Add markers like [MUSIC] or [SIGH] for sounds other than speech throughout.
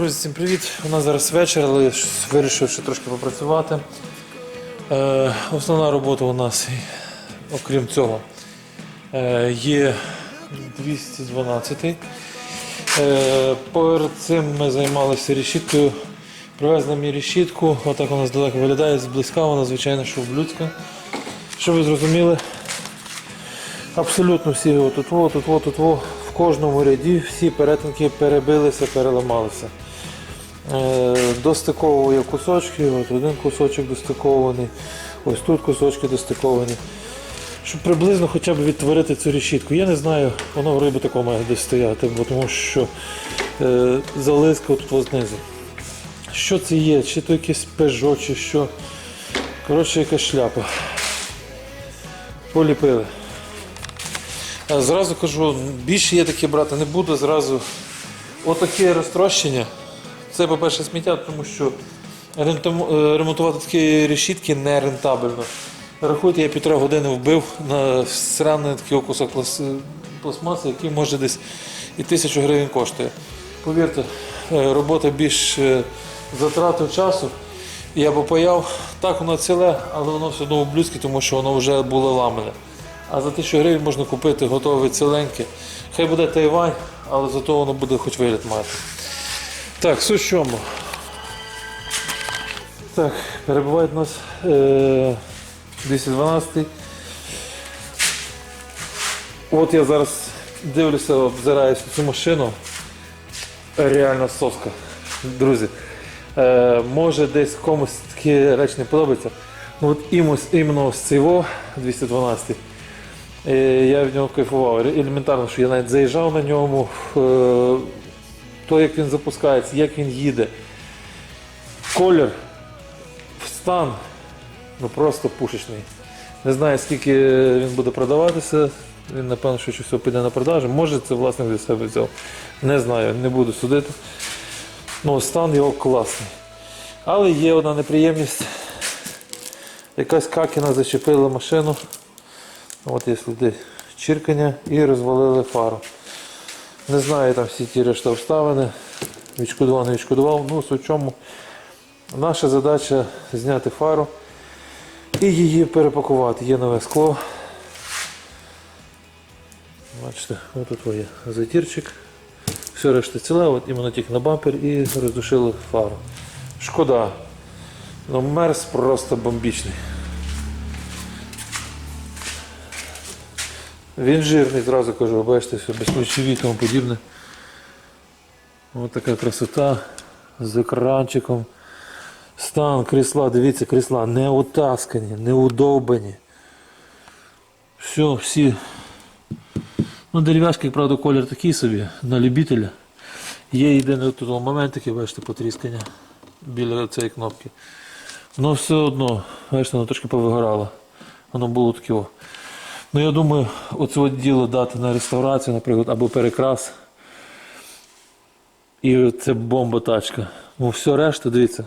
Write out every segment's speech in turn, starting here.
Друзі, всім привіт! У нас зараз вечір, але ж вирішив ще трошки попрацювати. Е, основна робота у нас, окрім цього, е, є 212. Е, перед цим ми займалися решіткою. Привезли мені решітку, отак у нас далеко виглядає, зблизька вона, звичайно, що облюдська. Щоб ви зрозуміли, абсолютно всі отут, отут, отут, в кожному ряді всі перетинки перебилися, переламалися. Е, Достиковує кусочки, от один кусочок достикований, ось тут кусочки достиковані. Щоб приблизно хоча б відтворити цю решітку. Я не знаю, воно в риби такого має десь стояти, бо тому що е, залиска тут знизу. Що це є? Чи то якийсь пежо, чи що. Коротше, якась шляпа. Поліпили. Е, Зразу кажу, більше я таке брати не буду, зразу отаке розтрощення. Це, по-перше, сміття, тому що е, ремонтувати такі решітки не рентабельно. Рахуйте, я півтора години вбив на сраний такий кусок пластмаси, який може десь і тисячу гривень коштує. Повірте, е, робота більш е, затратив часу. Я б паяв, так воно ціле, але воно все одно ублюдське, тому що воно вже було ламане. А за 1000 гривень можна купити готове ціленьке. Хай буде Тайвань, але зато воно буде хоч вигляд мати. Так, чому. Так, перебуває у нас е, 212. От я зараз дивлюся, обзираюся цю машину. Реально соска. Друзі. Е, може десь комусь такі речі не подобаються. Ну от імось, іменно з цього 212. Е, я в нього кайфував. Елементарно, що я навіть заїжджав на ньому. Е, то, як він запускається, як він їде. Колір, стан, ну просто пушечний. Не знаю, скільки він буде продаватися. Він, напевно, що все піде на продажу. Може, це власник для себе взяв. Не знаю, не буду судити. Ну, стан його класний. Але є одна неприємність. Якась какіна зачепила машину. От є сліди чиркання і розвалили фару. Не знаю там всі ті решта обставини. Відшкодував, не відшкодував. Ну, суть в чому. Наша задача зняти фару і її перепакувати. Є нове скло. Бачите, отут є затірчик. Все решта ціле, от іменно тільки на бампер і роздушили фару. Шкода. Ну, мерз просто бомбічний. Він жирний, зразу кажу, бачите, все безключові тому подібне. Ось така красота з екранчиком. Стан крісла, дивіться, крісла не утаскані, не удовбані. Все, всі. Ну, дерев'яшки, правда, колір такий собі, на любителя. Є єдиний тут момент, такий, бачите, потріскання біля цієї кнопки. Ну все одно, бачите, воно трошки повигорало. Воно було таке. Ну я думаю, оце діло дати на реставрацію, наприклад, або перекрас. І це бомба тачка. Ну все решта, дивіться.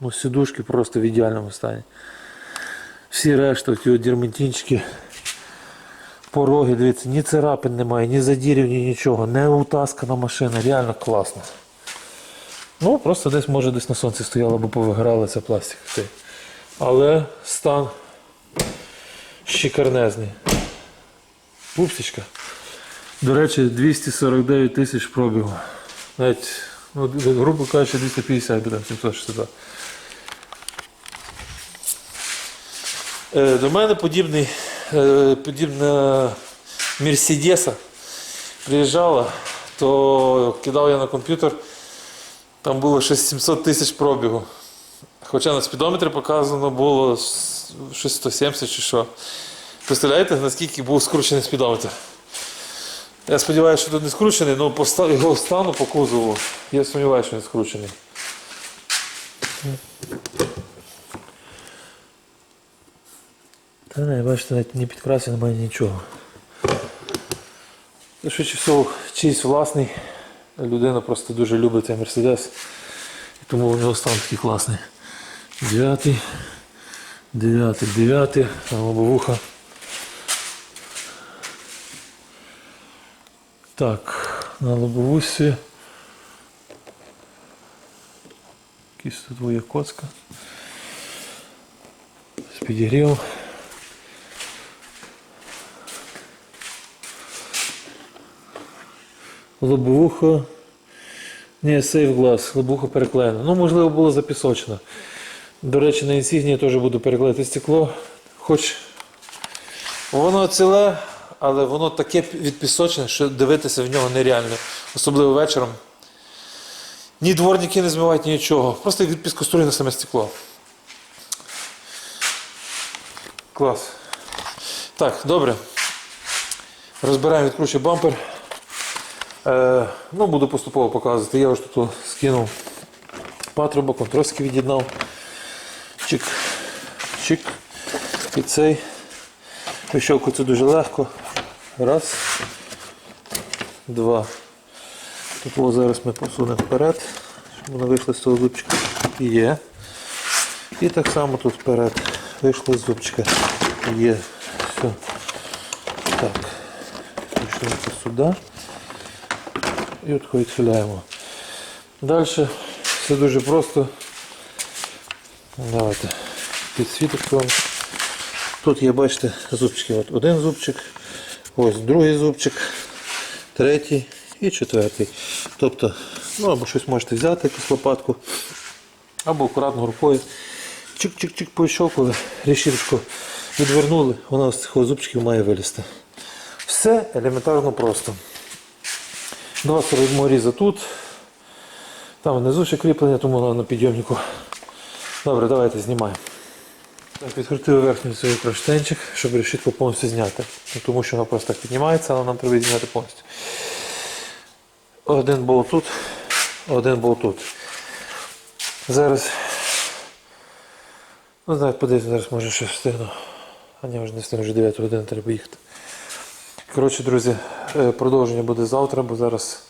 Ну, сідушки просто в ідеальному стані. Всі решта, ті от дермантинчики, пороги, дивіться, ні царапин немає, ні задірів, ні нічого. Не утаскана машина, реально класно. Ну, просто десь може десь на сонці стояла, або повиграла ця пластик. Але стан шикарнезний. Пупсичка. До речі, 249 тисяч пробігу. Навіть, ну, грубо кажучи, 250 буде 762. Е, До мене подібний, е, подібна Мерседеса приїжджала, то кидав я на комп'ютер, там було щось 700 тисяч пробігу. Хоча на спідометрі показано було с- щось 170 чи що. Представляєте, наскільки був скручений спідометр? Я сподіваюся, що тут не скручений, але по ста- його стану по кузову я сумніваюся, що він скручений. Та не, бачите, навіть ні підкрасів немає нічого. Це швидше всього чийсь власний. Людина просто дуже любить цей Мерседес. Тому у нього стан такий класний. Дев'ятий, дев'ятий, дев'ятий, там лобовуха. Так, на лобовусі Якісь тут твоя коцка. З підігрівом. Лобовуха. Ні, сейф глаз, лобуха переклеєна. Ну, можливо, було запісочено. До речі, на інсігнії теж буду переклеїти стекло. Хоч воно ціле, але воно таке відпісочене, що дивитися в нього нереально. Особливо вечором. Ні дворники не змивають нічого. Просто як піскоструйне саме стекло. Клас. Так, добре. Розбираємо відкручуємо бампер. Е, ну, буду поступово показувати. Я вже тут скинув патрубок, контроски від'єднав. Чик, чик. І цей. Вищовку дуже легко. Раз. Два. Тут зараз ми посунемо вперед, щоб воно вийшло з того зубчика. Є. І так само тут вперед. Вийшло з зубчика. Є. Все. Так. Пішли сюди. І от відхиляємо. Далі все дуже просто. Давайте підсвіточку вам. Тут є, бачите, зубчики. От один зубчик, ось другий зубчик, третій і четвертий. Тобто, ну або щось можете взяти, якусь лопатку, або акуратно рукою. Чик-чик-чик пощовкали, решіточку відвернули, вона з цих зубчиків має вилізти. Все елементарно просто. Два різа тут. Там внизу ще кріплення, тому на підйомнику. Добре, давайте знімаємо. Так, відкрутили верхній свій кронштейнчик, щоб решітку повністю зняти. Ну, Тому що вона просто так піднімається, але нам треба зняти повністю. Один болт тут, один болт тут. Зараз. Ну, знаєте, подивіться, зараз може щось встигну. А ні, вже не встигну, вже 9 годин треба їхати. Коротше, друзі, е, продовження буде завтра, бо зараз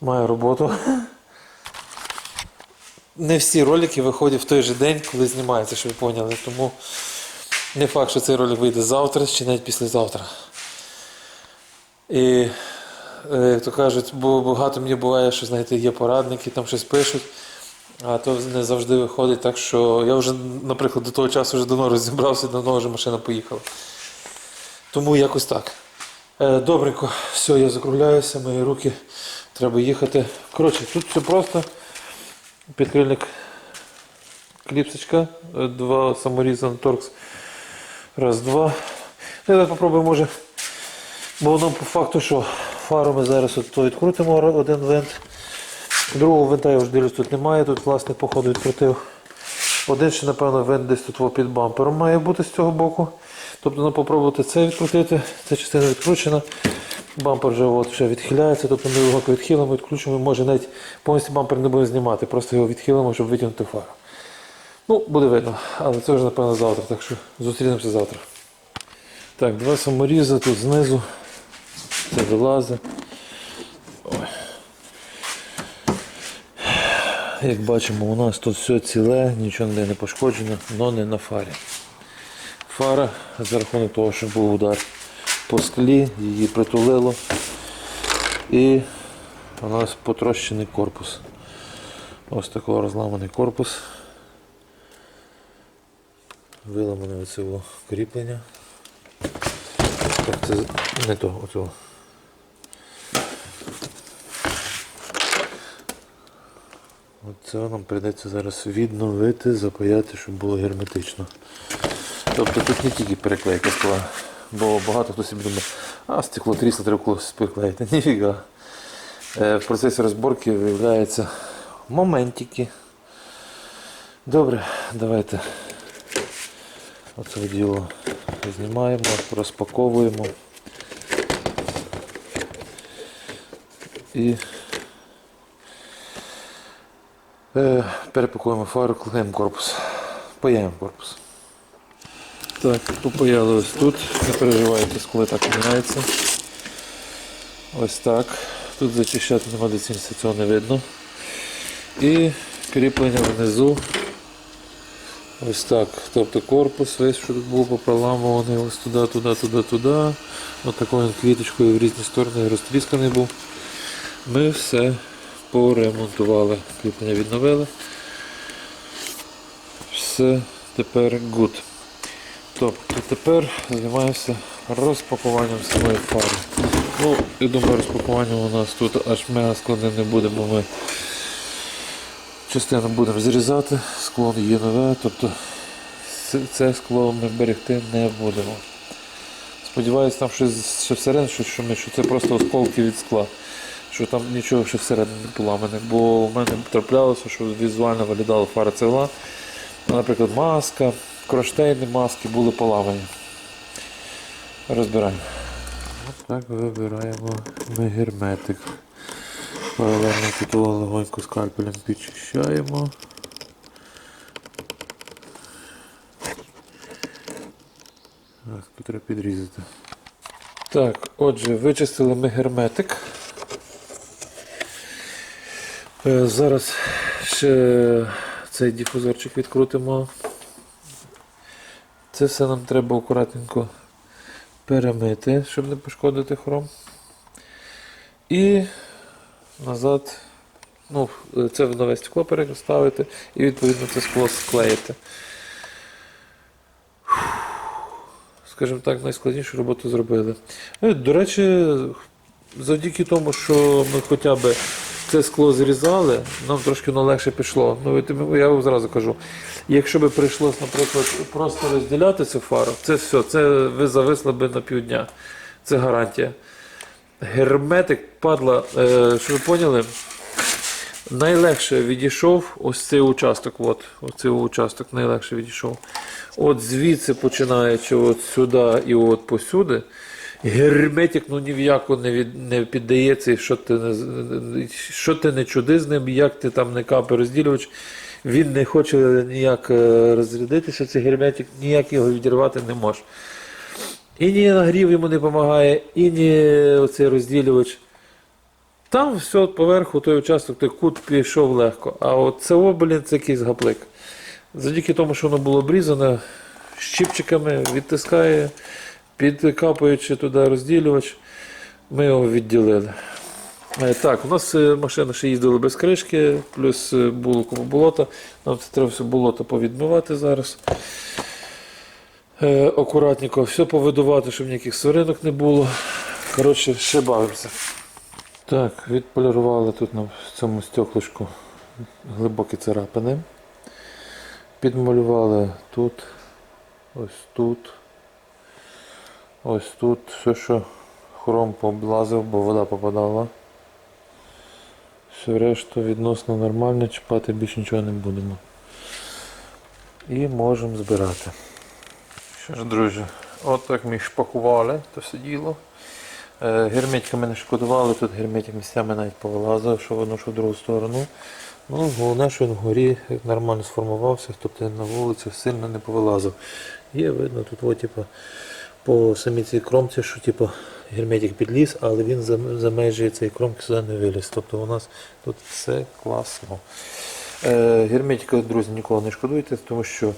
маю роботу. [LAUGHS] Не всі ролики виходять в той же день, коли знімаються, щоб ви поняли. Тому не факт, що цей ролик вийде завтра чи навіть післязавтра. І, е, як то кажуть, бо багато мені буває, що знаєте, є порадники, там щось пишуть, а то не завжди виходить. Так що я вже, наприклад, до того часу вже давно розібрався, давно вже машина поїхала. Тому якось так. Е, Добренько, все, я закругляюся, мої руки, треба їхати. Коротше, тут все просто. Підкрильник кліпсочка, е, два саморіза на торкс. Раз, два. Ну, Давай попробуємо, може. Бо воно по факту, що фару ми зараз от то відкрутимо один винт. Другого винта я вже дивлюсь, тут немає, тут власне походу відкрутив. Один ще, напевно, винт десь тут під бампером має бути з цього боку. Тобто ну, попробувати це відкрутити, ця частина відкручена. Бампер вже от, вже відхиляється, тобто ми його відхилимо, відключимо, може навіть повністю бампер не будемо знімати, просто його відхилимо, щоб витягнути фару. Ну, буде видно, але це вже напевно завтра, так що зустрінемося завтра. Так, два саморізи тут знизу. Це вилазить. Як бачимо, у нас тут все ціле, нічого не пошкоджено, але не на фарі. Фара за рахунок того, що був удар по склі, її притулило. І у нас потрощений корпус. Ось такий розламаний корпус. Виламане оце кріплення. Так, це не то, оцього. Оце нам прийдеться зараз відновити, запаяти, щоб було герметично. Тобто тут не тільки переклейка скла, бо багато хто собі думає, а стекло трісло треба колись переклеїти. Ніфіга. Е, В процесі розборки виявляються моментики. Добре, давайте оце діло знімаємо, розпаковуємо. І е, перепакуємо фару, клеїмо корпус. Паяємо корпус. Так, попаяли ось тут. Не переживайте, коли так міняється. Ось так. Тут зачищати нема де цього не видно. І кріплення внизу. Ось так. Тобто корпус, весь, що тут був попроламований, ось туди, туди, туди, туди. Ось такою квіточкою в різні сторони розтрісканий був. Ми все поремонтували. Кріплення відновили. все тепер good. Тобто тепер займаємося розпакуванням самої фари. Ну, я думаю, розпакування у нас тут аж мега складним не буде, бо ми частину будемо зрізати, скло є нове, тобто це- скло ми берегти не будемо. Сподіваюсь, там щось ще всередині, що, що, що це просто осколки від скла, що там нічого ще всередині не поламане. Бо у мене траплялося, що візуально виглядала фара цегла. Наприклад, маска, кронштейни маски були поламані. Розбираємо. Так вибираємо ми герметик. Паралельно тут легонько скальпелем підчищаємо. Так, тут треба підрізати. Так, отже, вичистили ми герметик. Е, Зараз ще цей дифузорчик відкрутимо. Це все нам треба акуратненько перемити, щоб не пошкодити хром. І назад, ну, це в нове стекло переставити і відповідно це скло склеїти. Скажімо так, найскладнішу роботу зробили. Е, До речі, завдяки тому, що ми хоча б це скло зрізали, нам трошки воно легше пішло. Ну, я вам зразу кажу, якщо би прийшлось, наприклад, просто розділяти цю фару, це все, це ви зависли би на півдня. Це гарантія. Герметик, падла, е, щоб ви поняли, найлегше відійшов ось цей участок. От, ось цей участок найлегше відійшов. От звідси починаючи от сюди і от посюди. Герметик ну ні не, від, не піддається, що ти не, що ти не чуди з ним, як ти там не капи розділювач. Він не хоче ніяк е, розрядитися, цей герметик, ніяк його відірвати не може. І ні нагрів йому не допомагає, і ні оцей розділювач. Там все поверху, той участок, той кут пішов легко. А от це, о, блін, це якийсь гаплик. Завдяки тому, що воно було обрізане, щипчиками відтискає, підкапуючи туди розділювач, ми його відділили. Е, Так, у нас е, машина ще їздила без кришки, плюс е, було кому болото. Нам це треба все болото повідмивати зараз. Акуратненько, все повидувати, щоб ніяких сваринок не було. Коротше, ще бавимося. Так, відполірували тут на цьому стеклишку глибокі царапини. Підмалювали тут, ось тут, ось тут, все, що хром пооблазив, бо вода попадала. Все решту відносно нормально, чіпати більше нічого не будемо. І можемо збирати. Що ж, друзі, от так ми шпакували то все діло. Е, Герметика ми не шкодували, тут герметик місцями навіть повилазив, що в одну, що в другу сторону. Ну, головне, що він вгорі нормально сформувався, тобто на вулиці сильно не повилазив. Є видно тут от, типу, по самій цій кромці, що типу, герметик підліз, але він за, межі цієї кромки сюди не виліз. Тобто у нас тут все класно. Е, герметика, друзі, ніколи не шкодуйте, тому що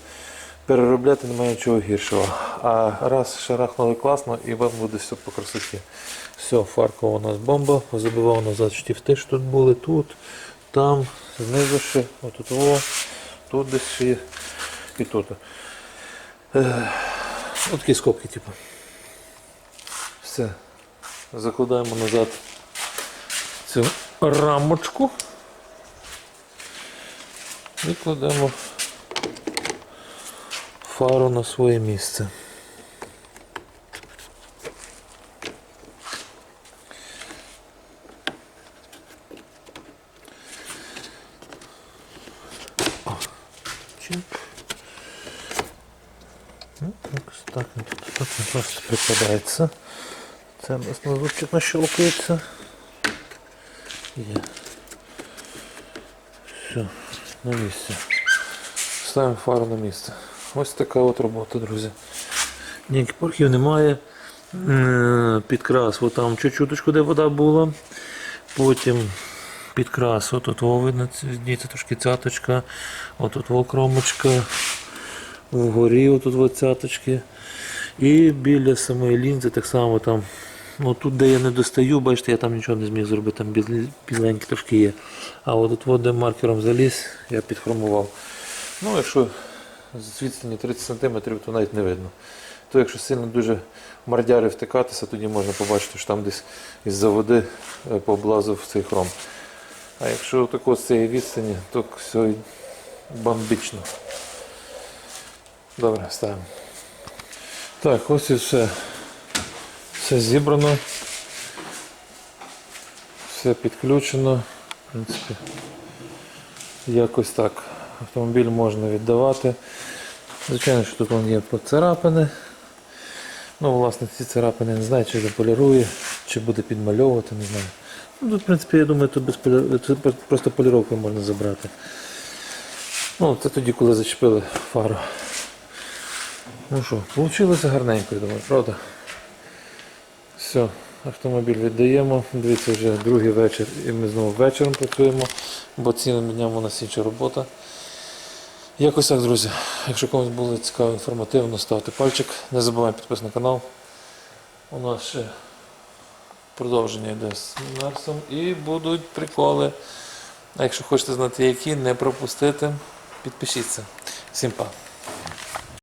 переробляти немає нічого гіршого. А раз шарахнули класно і вам буде все по красоті. Все, фарка у нас бомба, забивав назад штифти, що тут були, тут, там, знизу ще, отут, во, тут десь і тут. Е, Ось такі скобки, типу. Все. Закладаємо назад цю рамочку. І кладемо фару на своє місце. Ну, так, так, просто прикладається. Це у нас на зубчик нащелкається. Є. Все, на місці. Ставимо фару на місце. Ось така от робота, друзі. Ніяких порхів немає. Підкрас, от там чуть-чуточку, де вода була. Потім підкрас, отут во видно, дійсно трошки цяточка, отут во кромочка, вгорі отут цяточки. І біля самої лінзи так само там. Ну, тут, де я не достаю, бачите, я там нічого не зміг зробити, там біленькі трошки є. А от от, де маркером заліз, я підхромував. Ну, якщо з відстані 30 см, то навіть не видно. То якщо сильно дуже мардяри втикатися, тоді можна побачити, що там десь із-за води е, поблазив цей хром. А якщо тако з цієї відстані, то все бомбічно. Добре, ставимо. Так, ось і все. Все зібрано. Все підключено. В принципі, якось так. Автомобіль можна віддавати. Звичайно, що тут вон є поцарапини. Ну, власне, ці царапини не знаю, чи заполірує, чи буде підмальовувати, не знаю. Ну, тут, в принципі, я думаю, тут без полі... це просто поліровкою можна забрати. Ну, це тоді, коли зачепили фару. Ну що, вийшло гарненько, я думаю, правда? Все, автомобіль віддаємо. Дивіться, вже другий вечір і ми знову вечором працюємо, бо цілим днем у нас інша робота. Якось так, друзі. Якщо комусь було цікаво інформативно, ставте пальчик. Не забуваємо підписатися на канал. У нас ще продовження йде з Мерсом і будуть приколи. А якщо хочете знати які, не пропустити, підпишіться. Всім па.